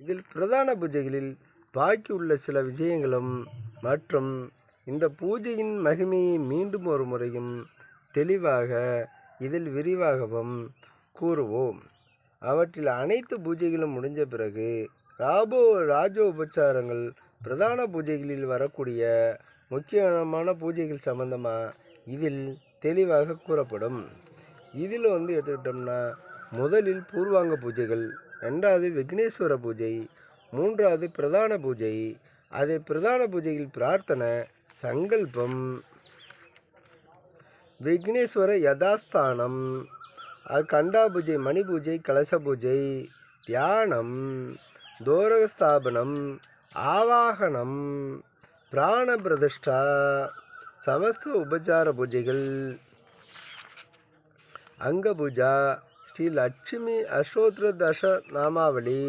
இதில் பிரதான பூஜைகளில் பாக்கி உள்ள சில விஷயங்களும் மற்றும் இந்த பூஜையின் மகிமையை மீண்டும் ஒரு முறையும் தெளிவாக இதில் விரிவாகவும் கூறுவோம். அவற்றில் அனைத்து பூஜைகளும் முடிஞ்ச பிறகு ராபோ ராஜ உபச்சாரங்கள் பிரதான பூஜைகளில் வரக்கூடிய முக்கியமான பூஜைகள் சம்பந்தமாக இதில் தெளிவாக கூறப்படும். இதில் வந்து எடுத்துக்கிட்டோம்னா முதலில் பூர்வாங்க பூஜைகள் ரெண்டாவது விக்னேஸ்வர பூஜை மூன்றாவது பிரதான பூஜை. அது பிரதான பூஜையில் பிரார்த்தனை சங்கல்பம். விக்னேஸ்வர யதாஸ்தானம். அது கண்டா பூஜை மணி பூஜை கலச பூஜை. தியானம். தோரகஸ்தாபனம். ஆவாகனம். பிராண பிரதிஷ்டா. சமஸ்த உபச்சார பூஜைகள். அங்க பூஜா. ஸ்ரீ லட்சுமி அசோத்ர தச நாமாவளி.